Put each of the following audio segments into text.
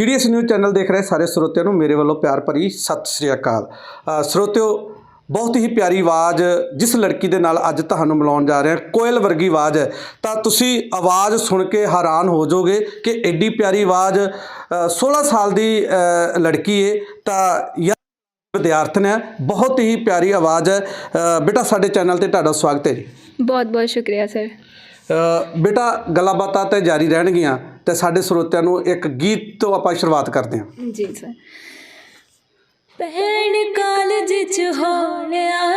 GDS news channel ਦੇਖ ਰਹੇ ਸਾਰੇ ਸਰੋਤਿਆਂ ਨੂੰ ਮੇਰੇ ਵੱਲੋਂ ਪਿਆਰ ਭਰੀ ਸਤਿ ਸ੍ਰੀ ਅਕਾਲ। ਸਰੋਤਿਓ ਬਹੁਤ ਹੀ ਪਿਆਰੀ ਆਵਾਜ਼ ਜਿਸ ਲੜਕੀ ਦੇ ਨਾਲ ਅੱਜ ਤੁਹਾਨੂੰ ਮਿਲਾਉਣ ਜਾ ਰਹੇ ਹਾਂ ਕੋਇਲ ਵਰਗੀ ਆਵਾਜ਼ ਹੈ। ਤਾਂ ਤੁਸੀਂ ਆਵਾਜ਼ ਸੁਣ ਕੇ ਹੈਰਾਨ ਹੋ ਜਾਓਗੇ ਕਿ ਐਡੀ ਪਿਆਰੀ ਆਵਾਜ਼ ਅ, 16 ਸਾਲ ਦੀ ਲੜਕੀ ਏ ਤਾਂ ਵਿਦਿਆਰਥਣ ਹੈ ਬਹੁਤ ਹੀ ਪਿਆਰੀ ਆਵਾਜ਼ ਹੈ। ਬੇਟਾ ਸਾਡੇ ਚੈਨਲ ਤੇ ਤੁਹਾਡਾ ਸਵਾਗਤ ਹੈ ਜੀ। ਬਹੁਤ ਬਹੁਤ ਸ਼ੁਕਰੀਆ ਸਰ। ਬੇਟਾ, ਗੱਲਾਂ ਬਾਤਾਂ ਤੇ ਜਾਰੀ ਰਹਿਣਗੀਆਂ ਤੇ ਸਾਡੇ ਸਰੋਤਿਆਂ ਨੂੰ ਇੱਕ ਗੀਤ ਤੋਂ ਆਪਾਂ ਸ਼ੁਰੂਆਤ ਕਰਦੇ ਹਾਂ। ਜੀ ਸਰ। ਭੈਣ ਕਾਲਜ ਚ ਹੋਣਿਆ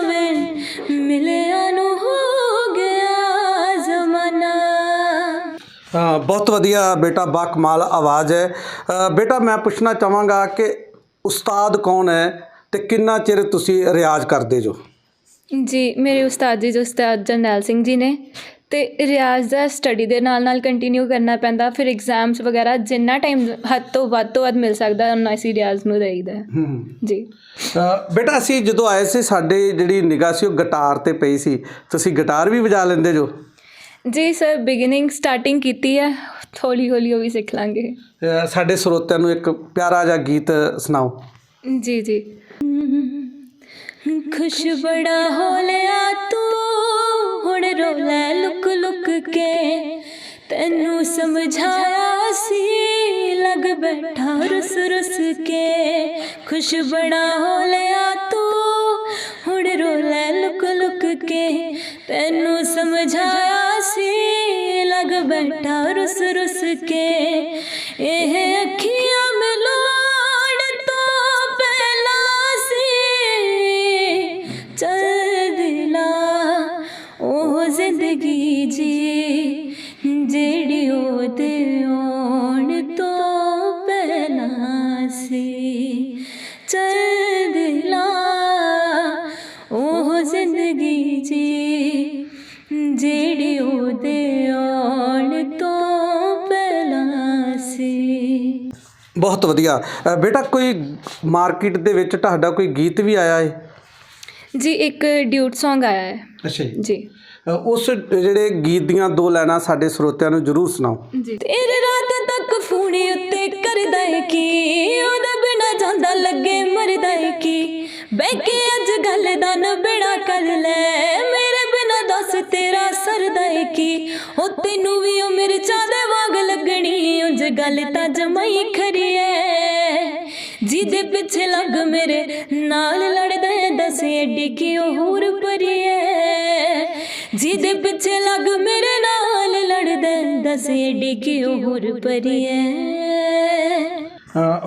ਵੇ ਮਿਲਿਆ ਨੂੰ ਹੋ ਗਿਆ ਜ਼ਮਾਨਾ ਅ, ਬਹੁਤ ਵਧੀਆ ਬੇਟਾ ਬਾ ਕਮਾਲ ਆਵਾਜ਼ ਹੈ ਬੇਟਾ ਮੈਂ ਪੁੱਛਣਾ ਚਾਹਾਂਗਾ ਕਿ ਉਸਤਾਦ ਕੌਣ ਹੈ ਤੇ ਕਿੰਨਾ ਚਿਰ ਤੁਸੀਂ ਰਿਆਜ਼ ਕਰਦੇ ਜੋ ਜੀ ਮੇਰੇ ਉਸਤਾਦ ਜੀ ਜੋ ਉਸਤਾਦ ਜਰਨੈਲ ਸਿੰਘ ਜੀ ਨੇ ਤੇ ਰਿਆਜ਼ ਦਾ ਸਟੱਡੀ ਦੇ ਨਾਲ ਨਾਲ ਕੰਟੀਨਿਊ ਕਰਨਾ ਪੈਂਦਾ ਫਿਰ ਐਗਜ਼ਾਮਸ ਵਗੈਰਾ ਜਿੰਨਾ ਟਾਈਮ ਹੱਦ ਤੋਂ ਵੱਧ ਤੋਂ ਵੱਧ ਮਿਲ ਸਕਦਾ ਉਹਨਾਂ ਅਸੀਂ ਰਿਆਜ਼ ਨੂੰ ਦੇਈਦਾ। ਜੀ। ਬੇਟਾ ਅਸੀਂ ਜਦੋਂ ਆਏ ਸੀ ਸਾਡੇ ਜਿਹੜੀ ਨਿਗਾਹ ਸੀ ਉਹ ਗਿਟਾਰ ਤੇ ਪਈ ਸੀ। ਤੁਸੀਂ ਗਿਟਾਰ ਵੀ ਵਜਾ ਲੈਂਦੇ ਜੋ? ਜੀ ਸਰ ਬਿਗਿਨਿੰਗ ਸਟਾਰਟਿੰਗ ਕੀਤੀ ਹੈ। ਹੌਲੀ ਹੌਲੀ ਉਹ ਵੀ ਸਿੱਖ ਲਾਂਗੇ। ਸਾਡੇ ਸਰੋਤਿਆਂ ਨੂੰ ਇੱਕ ਪਿਆਰਾ ਜਿਹਾ ਗੀਤ ਸੁਣਾਓ। ਜੀ ਜੀ। ਖੁਸ਼ ਬੜਾ ਹੋ ਲਿਆ ਤੂੰ। ਹੁਣ ਰੋ ਲੈ ਲੁਕ ਲੁਕ ਕੇ ਤੈਨੂੰ ਸਮਝਾਇਆ ਸੀ। ਲਗ ਬੈਠਾ ਰੁਸ ਰੁਸ ਕੇ। ਖੁਸ਼ ਬੜਾ ਹੋ ਲਿਆ ਤੂੰ। ਹੁਣ ਰੋ ਲੈ ਲੁਕ ਲੁਕ ਕੇ ਤੈਨੂੰ ਸਮਝਾਇਆ ਸੀ। ਲਗ ਬੈਠਾ ਰੁਸ ਰੁਸ ਕੇ। ਇਹ ਬਹੁਤ ਵਧੀਆ। ਅ, ਬੇਟਾ ਕੋਈ ਮਾਰਕੀਟ ਦੇ ਵਿੱਚ ਤੁਹਾਡਾ ਕੋਈ ਗੀਤ ਵੀ ਆਇਆ ਹੈ ਜੀ ਇੱਕ ਡਿਊਟ Song ਆਇਆ ਹੈ ਅੱਛਾ ਜੀ। ਉਸ ਜਿਹੜੇ ਗੀਤ ਦੀਆਂ ਦੋ ਲਾਈਨਾਂ ਸਾਡੇ ਸਰੋਤਿਆਂ ਨੂੰ ਜ਼ਰੂਰ ਸੁਣਾਓ। ਜੀ। ਤੇਰੇ ਰਾਤ ਤੱਕ ਫੋਨ ਉੱਤੇ ਕਰਦਾ ਏ ਕੀ ਉਹਦੇ ਬਿਨਾ ਜਾਂਦਾ ਲੱਗੇ ਮਰਦਾ ਏ ਕੀ ਬਹਿ ਕੇ ਅੱਜ ਗੱਲ ਦਾ ਨਬੜਾ ਕਰ ਲੈ। ਮੇਰੇ ਦੱਸ ਤੇਰਾ ਸਰਦਾ ਏ ਕੀ? ਉਹ ਤੈਨੂੰ ਵੀ ਉਹ ਮਿਰਚਾਂ ਦੇ ਵਾਂਗ ਲੱਗਣੀ ਉਂਝ ਗੱਲ ਤਾਂ ਜਮਾਈ ਖਰੀ ਐ ਜਿਹਦੇ ਪਿੱਛੇ ਲੱਗ ਮੇਰੇ ਨਾਲ ਲੜਦਾ ਦੱਸ ਏਡੀ ਕੀ ਉਹ ਹੋਰ ਪਰੀ ਐ ਜਿਹਦੇ ਪਿੱਛੇ ਲੱਗ ਮੇਰੇ ਨਾਲ ਲੜਦਾ ਦੱਸ ਏਡੀ ਕੀ ਉਹ ਹੋਰ ਪਰੀ ਐ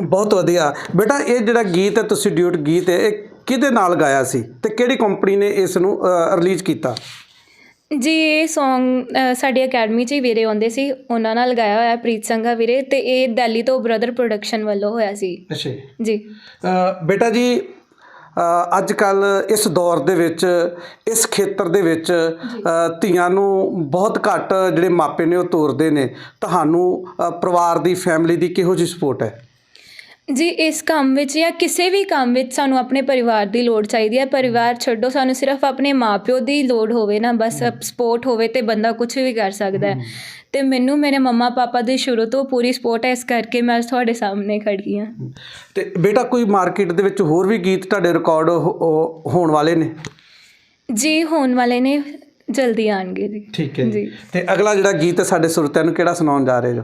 ਬਹੁਤ ਵਧੀਆ। ਬੇਟਾ, ਇਹ ਜਿਹੜਾ ਗੀਤ ਹੈ, ਤੁਸੀਂ ਡਿਊਟ ਗੀਤ ਹੈ, ਇਹ ਕਿਹਦੇ ਨਾਲ ਗਾਇਆ ਸੀ ਤੇ ਕਿਹੜੀ ਕੰਪਨੀ ਨੇ ਇਸ ਨੂੰ ਰਿਲੀਜ਼ ਕੀਤਾ? ਜੀ ਇਹ Song ਅ, ਸਾਡੀ ਅਕੈਡਮੀ 'ਚ ਹੀ ਵੀਰੇ ਆਉਂਦੇ ਸੀ। ਉਹਨਾਂ ਨਾਲ ਗਾਇਆ ਹੋਇਆ ਪ੍ਰੀਤ ਸੰਘਾ ਵੀਰੇ ਤੇ ਇਹ ਦਿੱਲੀ ਤੋਂ ਬ੍ਰਦਰ ਪ੍ਰੋਡਕਸ਼ਨ ਵੱਲੋਂ ਹੋਇਆ ਸੀ। ਅੱਛਾ ਜੀ। ਬੇਟਾ ਜੀ ਅੱਜ ਕੱਲ ਇਸ ਦੌਰ ਦੇ ਵਿੱਚ ਇਸ ਖੇਤਰ ਦੇ ਵਿੱਚ ਧੀਆਂ ਨੂੰ ਬਹੁਤ ਘੱਟ ਜਿਹੜੇ ਮਾਪੇ ਨੇ ਉਹ ਤੋਰਦੇ ਨੇ। ਤੁਹਾਨੂੰ ਪਰਿਵਾਰ ਦੀ ਫੈਮਿਲੀ ਦੀ ਕਿਹੋ ਜਿਹੀ ਸਪੋਰਟ ਹੈ? ਜੀ ਇਸ ਕੰਮ ਵਿੱਚ ਜਾਂ ਕਿਸੇ ਵੀ ਕੰਮ ਵਿੱਚ ਸਾਨੂੰ ਆਪਣੇ ਪਰਿਵਾਰ ਦੀ ਲੋੜ ਚਾਹੀਦੀ ਹੈ। ਪਰਿਵਾਰ ਛੱਡੋ ਸਾਨੂੰ ਸਿਰਫ ਆਪਣੇ ਮਾਪਿਓ ਦੀ ਲੋੜ ਹੋਵੇ ਨਾ ਬਸ ਸਪੋਰਟ ਹੋਵੇ ਤੇ ਬੰਦਾ ਕੁਝ ਵੀ ਕਰ ਸਕਦਾ ਹੈ। ਤੇ ਮੈਨੂੰ ਮੇਰੇ ਮੰਮਾ ਪਾਪਾ ਦੀ ਸ਼ੁਰੂ ਤੋਂ ਪੂਰੀ ਸਪੋਰਟ ਹੈ ਇਸ ਕਰਕੇ ਮੈਂ ਅੱਜ ਤੁਹਾਡੇ ਸਾਹਮਣੇ ਖੜੀ ਹਾਂ। ਤੇ ਬੇਟਾ ਕੋਈ ਮਾਰਕੀਟ ਦੇ ਵਿੱਚ ਹੋਰ ਵੀ ਗੀਤ ਤੁਹਾਡੇ ਰਿਕਾਰਡ ਹੋਣ ਵਾਲੇ ਨੇ? ਜੀ ਹੋਣ ਵਾਲੇ ਨੇ ਜਲਦੀ ਆਣਗੇ ਜੀ। ਠੀਕ ਹੈ ਜੀ। ਤੇ ਅਗਲਾ ਜਿਹੜਾ ਗੀਤ ਹੈ ਸਾਡੇ ਸਰੋਤਿਆਂ ਨੂੰ ਕਿਹੜਾ ਸੁਣਾਉਣ ਜਾ ਰਹੇ ਜੋ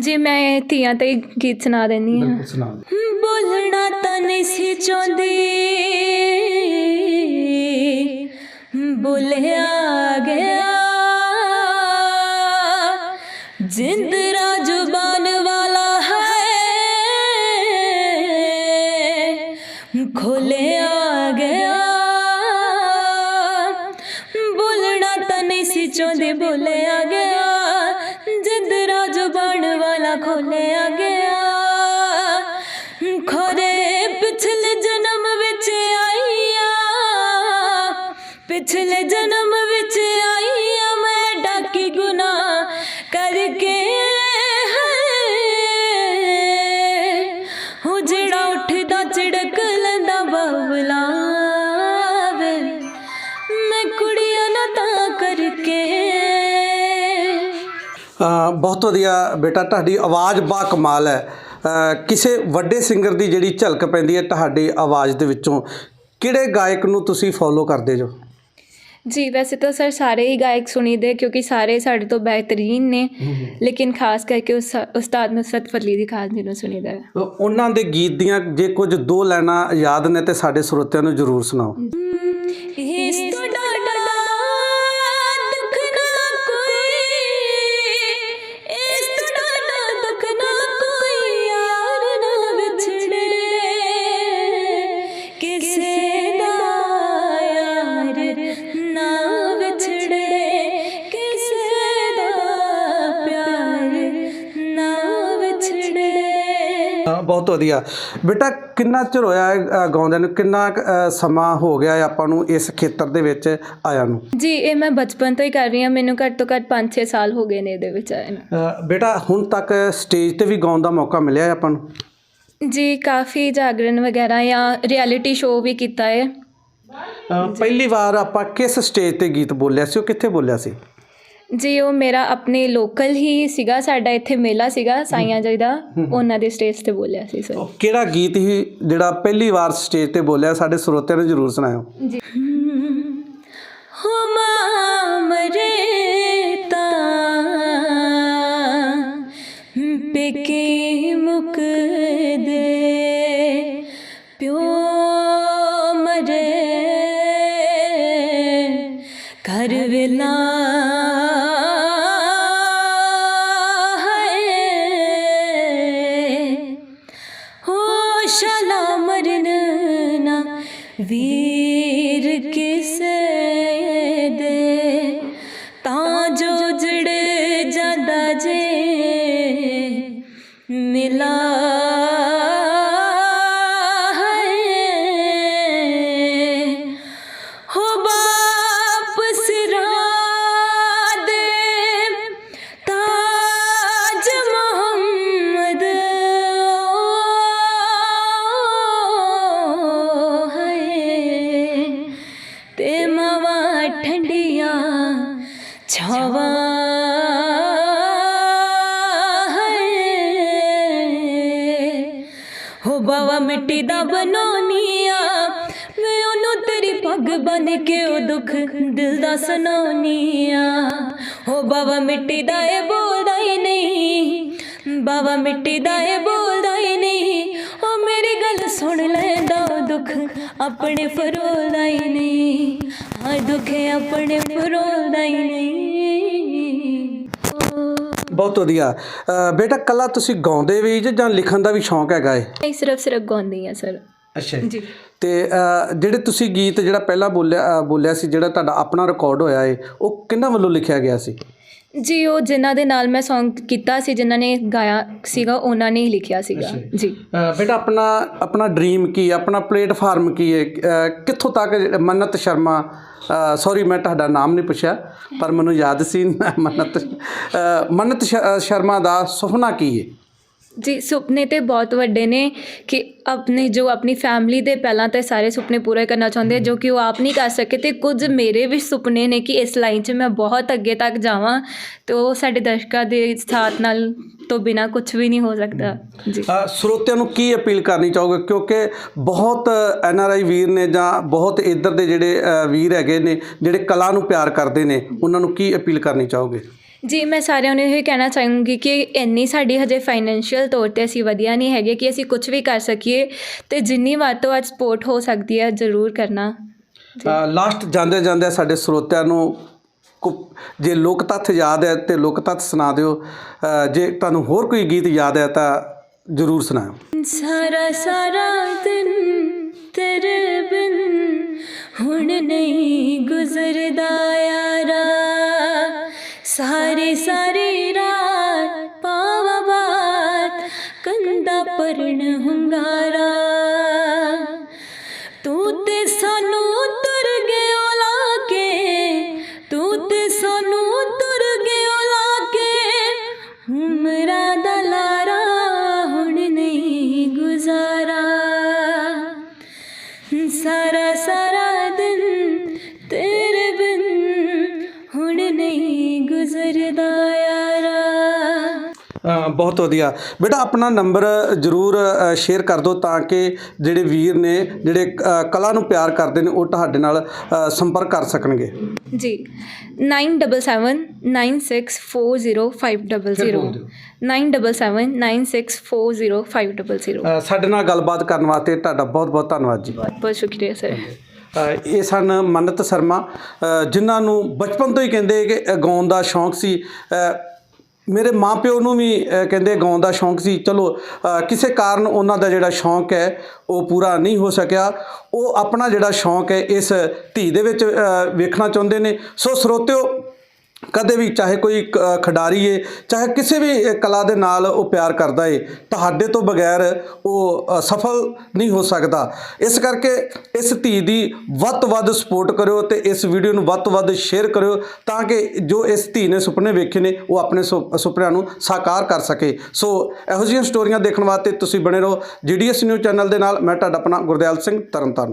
ਜੀ ਮੈਂ ਧੀਆਂ ਤੇ ਗੀਤ ਸੁਣਾ ਦਿੰਦੀ ਹਾਂ। ਸੁਣਾ ਬੋਲਣਾ ਤਾਂ ਨਹੀਂ ਸੀ ਚਾਹੁੰਦੀ। ਬੋਲਿਆ ਗਿਆ। ਜਿੰਦਰਾ ਜ਼ੁਬਾਨ ਜਨਮ ਵਿੱਚ ਆਈ ਆ ਮੈਂ ਡਾਕੀ ਗੁਨਾ ਕਰਕੇ। ਹੋ ਜਿਹੜਾ ਉੱਠਦਾ ਝੜਕ ਲੈਂਦਾ ਬਾਬਲਾ ਬਹੁਤ ਵਧੀਆ ਬੇਟਾ, ਤੁਹਾਡੀ ਆਵਾਜ਼ ਬਾ ਕਮਾਲ ਹੈ ਕਿਸੇ ਵੱਡੇ ਸਿੰਗਰ ਦੀ ਜਿਹੜੀ ਝਲਕ ਪੈਂਦੀ ਹੈ ਤੁਹਾਡੀ ਆਵਾਜ਼ ਦੇ ਵਿੱਚੋਂ, ਕਿਹੜੇ ਗਾਇਕ ਨੂੰ ਤੁਸੀਂ ਫੋਲੋ ਕਰਦੇ ਜੋ? ਜੀ ਵੈਸੇ ਤਾਂ ਸਰ ਸਾਰੇ ਹੀ ਗਾਇਕ ਸੁਣੀਦੇ ਕਿਉਂਕਿ ਸਾਰੇ ਸਾਡੇ ਤੋਂ ਬਿਹਤਰੀਨ ਨੇ। ਲੇਕਿਨ ਖਾਸ ਕਰਕੇ ਉਸ ਉਸਤਾਦ ਨੁਸਰਤ ਫਤਲੀ ਦੀ ਖਾਸ ਮੈਨੂੰ ਸੁਣੀਦਾ ਹੈ। ਉਹਨਾਂ ਦੇ ਗੀਤ ਦੀਆਂ ਜੇ ਕੁਝ ਦੋ ਲਾਈਨਾਂ ਯਾਦ ਨੇ ਤੇ ਸਾਡੇ ਸਰੋਤਿਆਂ ਨੂੰ ਜ਼ਰੂਰ ਸੁਣਾਓ। ਇਸ ਬਹੁਤ ਵਧੀਆ। ਬੇਟਾ ਕਿੰਨਾ ਚਿਰ ਹੋਇਆ ਹੈ, ਗਾਉਂਦਿਆਂ ਨੂੰ? ਕਿੰਨਾ ਸਮਾਂ ਹੋ ਗਿਆ ਹੈ ਆਪਾਂ ਨੂੰ ਇਸ ਖੇਤਰ ਦੇ ਵਿੱਚ ਆਇਆ ਨੂੰ? ਜੀ ਇਹ ਮੈਂ ਬਚਪਨ ਤੋਂ ਹੀ ਕਰ ਰਹੀ ਹਾਂ। ਮੈਨੂੰ ਘੱਟ ਤੋਂ ਘੱਟ 5-6 ਸਾਲ ਹੋ ਗਏ ਨੇ ਇਹਦੇ ਵਿੱਚ ਆਏ ਨੂੰ। ਬੇਟਾ ਹੁਣ ਤੱਕ ਸਟੇਜ ਤੇ ਵੀ ਗਾਉਣ ਦਾ ਮੌਕਾ ਮਿਲਿਆ ਹੈ ਆਪਾਂ ਨੂੰ? ਜੀ ਕਾਫੀ ਜਾਗਰਣ ਵਗੈਰਾ ਜਾਂ ਰਿਐਲਿਟੀ ਸ਼ੋਅ ਵੀ ਕੀਤਾ ਹੈ ਪਹਿਲੀ ਵਾਰ ਆਪਾਂ ਕਿਸ ਸਟੇਜ ਤੇ ਗੀਤ ਬੋਲਿਆ ਸੀ? ਉਹ ਕਿੱਥੇ ਬੋਲਿਆ ਸੀ? ਜੀ ਉਹ ਮੇਰਾ ਆਪਣੇ ਲੋਕਲ ਹੀ ਸੀਗਾ ਸਾਡਾ ਇੱਥੇ ਮੇਲਾ ਸੀਗਾ ਸਾਈਆਂ ਜੀ ਦਾ। ਉਹਨਾਂ ਦੇ ਸਟੇਜ ਤੇ ਬੋਲਿਆ ਸੀ ਸਰ ਕਿਹੜਾ ਗੀਤ ਸੀ ਜਿਹੜਾ ਪਹਿਲੀ ਵਾਰ ਸਟੇਜ ਤੇ ਬੋਲਿਆ ਸਾਡੇ ਸਰੋਤਿਆਂ ਨੂੰ ਜ਼ਰੂਰ ਸੁਣਾਓ ਜੀ। ਹੋ ਮਾਮਰੇ ਤਾਂ ਪੇਕੇ ਮਿਲਾ ਮਿੱਟੀ ਦਾ ਆ ਮੈਂ ਉਹਨੂੰ ਤੇਰੀ ਪੱਗ ਬਨ ਕੇ ਉਹ ਦੁੱਖ ਦਿਲ ਦਾ ਸੁਣਾਉਣੀਆ ਹੋ ਬਾਬਾ ਮਿੱਟੀ ਦਾ ਇਹ ਬੋਲਦਾ ਹੀ ਨਹੀਂ। ਬਾਬਾ ਮਿੱਟੀ ਦਾ ਇਹ ਬੋਲਦਾ ਹੀ ਨਹੀਂ। ਉਹ ਮੇਰੀ ਗੱਲ ਸੁਣ ਲੈਂਦਾ ਉਹ ਦੁੱਖ ਆਪਣੇ ਫਰੋਲਦਾ ਹੀ ਨਹੀਂ। ਹਾਂ ਦੁੱਖ ਆਪਣੇ ਫਰੋਲਦਾ ਹੀ ਨਹੀਂ। ਬਹੁਤ ਵਧੀਆ। ਅ, ਬੇਟਾ ਕੱਲਾ ਤੁਸੀਂ ਗਾਉਂਦੇ ਵੀ ਜੇ ਜਾਂ ਲਿਖਣ ਦਾ ਵੀ ਸ਼ੌਂਕ ਹੈਗਾ ਏ ਨਹੀਂ ਸਿਰਫ ਸਿਰਫ ਗਾਉਂਦੀ ਹਾਂ ਸਰ। ਅੱਛਾ ਜੀ। ਤੇ ਅ, ਜਿਹੜੇ ਤੁਸੀਂ ਗੀਤ ਜਿਹੜਾ ਪਹਿਲਾਂ ਬੋਲਿਆ ਅ, ਬੋਲਿਆ ਸੀ ਜਿਹੜਾ ਤੁਹਾਡਾ ਆਪਣਾ ਰਿਕਾਰਡ ਹੋਇਆ ਏ ਉਹ ਕਿਹਨਾਂ ਵੱਲੋਂ ਲਿਖਿਆ ਗਿਆ ਸੀ? ਜੀ ਉਹ ਜਿਨ੍ਹਾਂ ਦੇ ਨਾਲ ਮੈਂ Song ਕੀਤਾ ਸੀ ਜਿਨ੍ਹਾਂ ਨੇ ਗਾਇਆ ਸੀਗਾ ਉਹਨਾਂ ਨੇ ਹੀ ਲਿਖਿਆ ਸੀਗਾ। ਜੀ। ਅ, ਬੇਟਾ ਆਪਣਾ ਆਪਣਾ ਡ੍ਰੀਮ ਕੀ ਹੈ ਆਪਣਾ ਪਲੇਟਫਾਰਮ ਕੀ ਹੈ? ਕਿੱਥੋਂ ਤੱਕ ਮੰਨਤ ਸ਼ਰਮਾ ਸੌਰੀ ਮੈਂ ਤੁਹਾਡਾ ਨਾਮ ਨਹੀਂ ਪੁੱਛਿਆ ਪਰ ਮੈਨੂੰ ਯਾਦ ਸੀ ਮੰਨਤ ਅ, ਮੰਨਤ ਸ਼- ਸ਼ਰਮਾ ਦਾ ਸੁਪਨਾ ਕੀ ਹੈ? ਜੀ, ਸੁਪਨੇ ਤੇ ਬਹੁਤ ਵੱਡੇ ਨੇ ਕਿ ਆਪਣੇ ਜੋ ਆਪਣੀ ਫੈਮਿਲੀ ਦੇ ਪਹਿਲਾਂ ਤਾਂ ਸਾਰੇ ਸੁਪਨੇ ਪੂਰੇ ਕਰਨਾ ਚਾਹੁੰਦੇ, ਜੋ ਕਿ ਉਹ ਆਪ ਨਹੀਂ ਕਰ ਸਕੇ ਤੇ ਕੁਝ ਮੇਰੇ ਵੀ ਸੁਪਨੇ ਨੇ ਕਿ ਇਸ ਲਾਈਨ 'ਚ ਮੈਂ ਬਹੁਤ ਅੱਗੇ ਤੱਕ ਜਾਵਾਂ ਤੇ ਉਹ ਸਾਡੇ ਦਰਸ਼ਕਾਂ ਦੇ ਸਾਥ ਨਾਲ ਤੋਂ ਬਿਨਾ ਕੁਝ ਵੀ ਨਹੀਂ ਹੋ ਸਕਦਾ। ਜੀ। ਸਰੋਤਿਆਂ ਨੂੰ ਕੀ ਅਪੀਲ ਕਰਨੀ ਚਾਹੋਗੇ? ਕਿਉਂਕਿ ਬਹੁਤ ਐਨ ਆਰ ਆਈ ਵੀਰ ਨੇ ਜਾਂ ਬਹੁਤ ਇੱਧਰ ਦੇ ਜਿਹੜੇ ਵੀਰ ਹੈਗੇ ਨੇ, ਜਿਹੜੇ ਕਲਾ ਨੂੰ ਪਿਆਰ ਕਰਦੇ ਨੇ, ਉਹਨਾਂ ਨੂੰ ਕੀ ਅਪੀਲ ਕਰਨੀ ਚਾਹੋਗੇ? ਜੀ ਮੈਂ ਸਾਰਿਆਂ ਨੂੰ ਇਹ ਕਹਿਣਾ ਚਾਹੂੰਗੀ ਕਿ ਇੰਨੀ ਸਾਡੀ ਹਜੇ ਫਾਈਨੈਂਸ਼ੀਅਲ ਤੌਰ ਤੇ ਅਸੀਂ ਵਧੀਆ ਨਹੀਂ ਹੈਗੇ ਕਿ ਅਸੀਂ ਕੁਝ ਵੀ ਕਰ ਸਕੀਏ ਤੇ ਜਿੰਨੀ ਵੱਧ ਤੋਂ ਵੱਧ ਸਪੋਰਟ ਹੋ ਸਕਦੀ ਹੈ ਜ਼ਰੂਰ ਕਰਨਾ। ਲਾਸਟ ਜਾਂਦੇ ਜਾਂਦੇ ਸਾਡੇ ਸਰੋਤਿਆਂ ਨੂੰ ਜੇ ਲੋਕ ਤੱਥ ਯਾਦ ਹੈ ਤੇ ਲੋਕ ਤੱਥ ਸੁਣਾ ਦਿਓ। ਜੇ ਤੁਹਾਨੂੰ ਹੋਰ ਕੋਈ ਗੀਤ ਯਾਦ ਹੈ ਤਾਂ ਜ਼ਰੂਰ ਸੁਣਾਓ ਸਾਰਾ ਸਾਰਾ ਦਿਨ ਤੇਰੇ ਬਿਨ ਹੁਣ ਨਹੀਂ ਗੁਜ਼ਰਦਾ ਯਾਰਾ। ਕੰਦਾ ਬਹੁਤ ਵਧੀਆ। ਬੇਟਾ ਆਪਣਾ ਨੰਬਰ ਜਰੂਰ ਸ਼ੇਅਰ ਕਰ ਦਿਓ ਤਾਂ ਕਿ ਜਿਹੜੇ ਵੀਰ ਨੇ ਜਿਹੜੇ ਕਲਾ ਨੂੰ ਪਿਆਰ ਕਰਦੇ ਨੇ ਉਹ ਤੁਹਾਡੇ ਨਾਲ ਸੰਪਰਕ ਕਰ ਸਕਣਗੇ। ਜੀ। 9779640500 9779640500 ਅ, ਸਾਡੇ ਨਾਲ ਗੱਲਬਾਤ ਕਰਨ ਵਾਸਤੇ ਤੁਹਾਡਾ ਬਹੁਤ ਬਹੁਤ ਧੰਨਵਾਦ ਜੀ। ਬਹੁਤ ਬਹੁਤ ਸ਼ੁਕਰੀਆ ਸਰ। ਇਹ ਸਨ ਮੰਨਤ ਸ਼ਰਮਾ ਜਿਨ੍ਹਾਂ ਨੂੰ ਬਚਪਨ ਤੋਂ ਹੀ ਕਹਿੰਦੇ ਕਿ ਗਾਉਣ ਦਾ ਸ਼ੌਂਕ ਸੀ। ਮੇਰੇ ਮਾਪਿਓ ਨੂੰ ਵੀ ਕਹਿੰਦੇ ਗਾਉਣ ਦਾ ਸ਼ੌਂਕ ਸੀ। ਚਲੋ ਕਿਸੇ ਕਾਰਨ ਉਹਨਾਂ ਦਾ ਜਿਹੜਾ ਸ਼ੌਂਕ ਹੈ, ਉਹ ਪੂਰਾ ਨਹੀਂ ਹੋ ਸਕਿਆ। ਉਹ ਆਪਣਾ ਜਿਹੜਾ ਸ਼ੌਂਕ ਹੈ, ਇਸ ਧੀ ਦੇ ਵਿੱਚ ਵੇਖਣਾ ਚਾਹੁੰਦੇ ਨੇ। ਸੋ ਸਰੋਤਿਓ ਕਦੇ ਵੀ ਚਾਹੇ ਕੋਈ ਕ- ਖਿਡਾਰੀ ਏ, ਚਾਹੇ ਕਿਸੇ ਵੀ ਕਲਾ ਦੇ ਨਾਲ ਉਹ ਪਿਆਰ ਕਰਦਾ ਏ, ਤੁਹਾਡੇ ਤੋਂ ਬਗੈਰ ਉਹ ਸਫਲ ਨਹੀਂ ਹੋ ਸਕਦਾ। ਇਸ ਕਰਕੇ ਇਸ ਧੀ ਦੀ ਵੱਧ ਤੋਂ ਵੱਧ ਸਪੋਰਟ ਕਰਿਓ ਤੇ ਇਸ ਵੀਡੀਓ ਨੂੰ ਵੱਧ ਤੋਂ ਵੱਧ ਸ਼ੇਅਰ ਕਰਿਓ ਤਾਂ ਕਿ ਜੋ ਇਸ ਧੀ ਨੇ ਸੁਪਨੇ ਵੇਖੇ ਨੇ, ਉਹ ਆਪਣੇ ਸੁ- ਸੁਪਨਿਆਂ ਨੂੰ ਸਾਕਾਰ ਕਰ ਸਕੇ। ਸੋ ਇਹੋ ਜਿਹੀਆਂ ਸਟੋਰੀਆਂ ਦੇਖਣ ਵਾਸਤੇ ਤੁਸੀਂ ਬਣੇ ਰਹੋ ਜੀਡੀਐਸ ਨਿਊਜ਼ ਚੈਨਲ ਦੇ ਨਾਲ। ਮੈਂ ਤੁਹਾਡਾ ਆਪਣਾ ਗੁਰਦਿਆਲ ਸਿੰਘ ਤਰਨਤਾਰਨ।